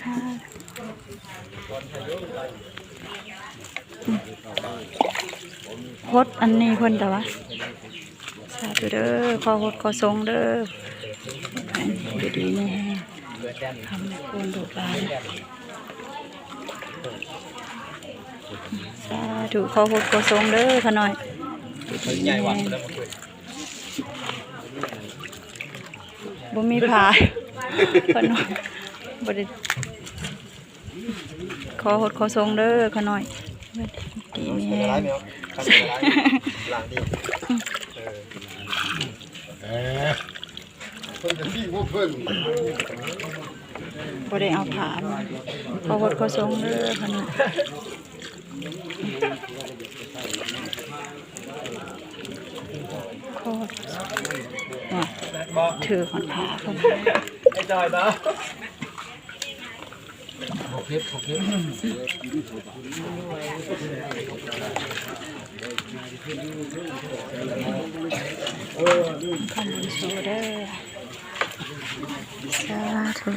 สาโคดอันนี้เพิ่นแต่ว่าสาธุเด้อขอโคดขอทรงเด้อให้อยู่ดีนี่ทำให้คนดูหลานสาธุขอโคดขอทรงเด้อขะหน่อยอยู่ดีใหญ่นี่หวังแล้วมาคุยบ่มีผาขะหน่อย บ่ได้ขอโคดขอทรงเด้อขะหน่อยดีนี่อะไรไหมครับรหลังดีเออเพิ่นจะพี่พวกเพิ่นบ่ได้เอาผามาขอโคดขอทรงเด้อขะหน่อยขอว่าบอกถือหอนผาเพิ่นไอ้จอยนะ คำบุญชูเด้อสาธุ